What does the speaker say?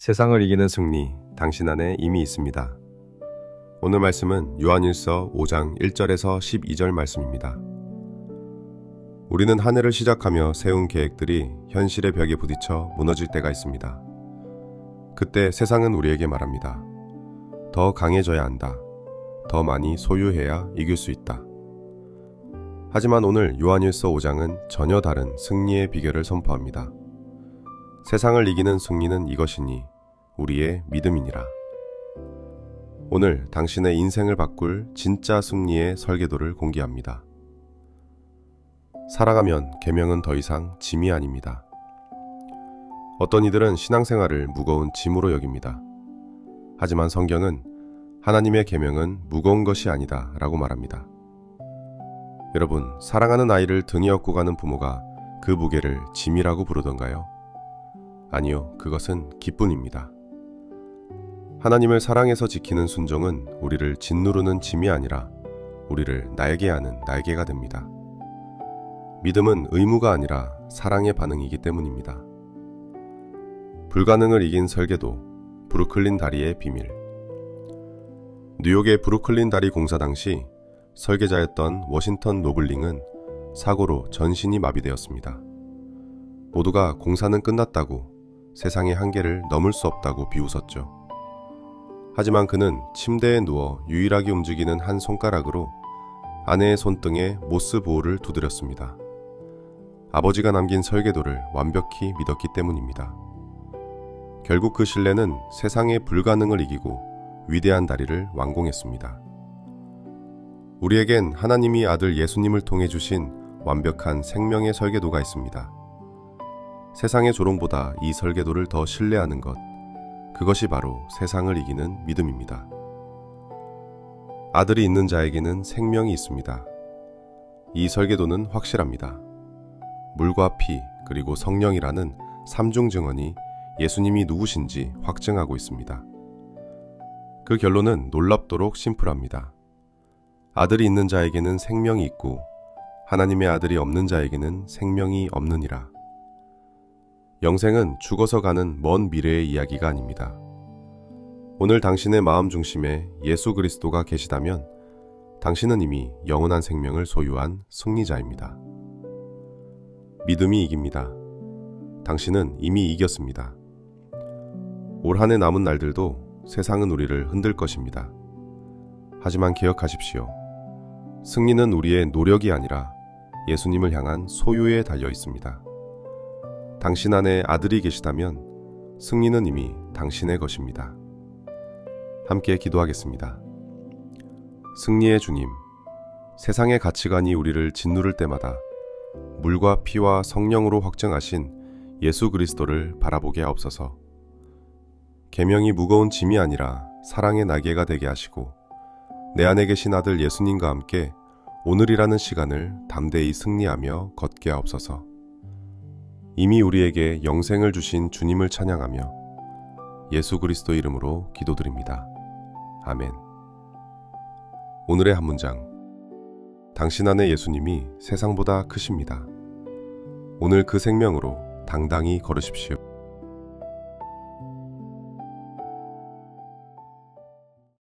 세상을 이기는 승리, 당신 안에 이미 있습니다. 오늘 말씀은 요한일서 5장 1절에서 12절 말씀입니다. 우리는 한 해를 시작하며 세운 계획들이 현실의 벽에 부딪혀 무너질 때가 있습니다. 그때 세상은 우리에게 말합니다. 더 강해져야 한다. 더 많이 소유해야 이길 수 있다. 하지만 오늘 요한일서 5장은 전혀 다른 승리의 비결을 선포합니다. 세상을 이기는 승리는 이것이니 우리의 믿음이니라. 오늘 당신의 인생을 바꿀 진짜 승리의 설계도를 공개합니다. 살아가면 계명은 더 이상 짐이 아닙니다. 어떤 이들은 신앙생활을 무거운 짐으로 여깁니다. 하지만 성경은 하나님의 계명은 무거운 것이 아니다라고 말합니다. 여러분, 사랑하는 아이를 등에 업고 가는 부모가 그 무게를 짐이라고 부르던가요? 아니요, 그것은 기쁨입니다. 하나님을 사랑해서 지키는 순종은 우리를 짓누르는 짐이 아니라 우리를 날게 하는 날개가 됩니다. 믿음은 의무가 아니라 사랑의 반응이기 때문입니다. 불가능을 이긴 설계도 브루클린 다리의 비밀 뉴욕의 브루클린 다리 공사 당시 설계자였던 워싱턴 노블링은 사고로 전신이 마비되었습니다. 모두가 공사는 끝났다고 세상의 한계를 넘을 수 없다고 비웃었죠. 하지만 그는 침대에 누워 유일하게 움직이는 한 손가락으로 아내의 손등에 모스 보호를 두드렸습니다. 아버지가 남긴 설계도를 완벽히 믿었기 때문입니다. 결국 그 신뢰는 세상의 불가능을 이기고 위대한 다리를 완공했습니다. 우리에겐 하나님이 아들 예수님을 통해 주신 완벽한 생명의 설계도가 있습니다. 세상의 조롱보다 이 설계도를 더 신뢰하는 것, 그것이 바로 세상을 이기는 믿음입니다. 아들이 있는 자에게는 생명이 있습니다. 이 설계도는 확실합니다. 물과 피, 그리고 성령이라는 삼중 증언이 예수님이 누구신지 확증하고 있습니다. 그 결론은 놀랍도록 심플합니다. 아들이 있는 자에게는 생명이 있고 하나님의 아들이 없는 자에게는 생명이 없느니라. 영생은 죽어서 가는 먼 미래의 이야기가 아닙니다. 오늘 당신의 마음 중심에 예수 그리스도가 계시다면 당신은 이미 영원한 생명을 소유한 승리자입니다. 믿음이 이깁니다. 당신은 이미 이겼습니다. 올 한 해 남은 날들도 세상은 우리를 흔들 것입니다. 하지만 기억하십시오. 승리는 우리의 노력이 아니라 예수님을 향한 소유에 달려 있습니다. 당신 안에 아들이 계시다면 승리는 이미 당신의 것입니다. 함께 기도하겠습니다. 승리의 주님, 세상의 가치관이 우리를 짓누를 때마다 물과 피와 성령으로 확정하신 예수 그리스도를 바라보게 하옵소서. 계명이 무거운 짐이 아니라 사랑의 날개가 되게 하시고 내 안에 계신 아들 예수님과 함께 오늘이라는 시간을 담대히 승리하며 걷게 하옵소서. 이미 우리에게 영생을 주신 주님을 찬양하며 예수 그리스도 이름으로 기도드립니다. 아멘. 오늘의 한 문장. 당신 안에 예수님이 세상보다 크십니다. 오늘 그 생명으로 당당히 걸으십시오.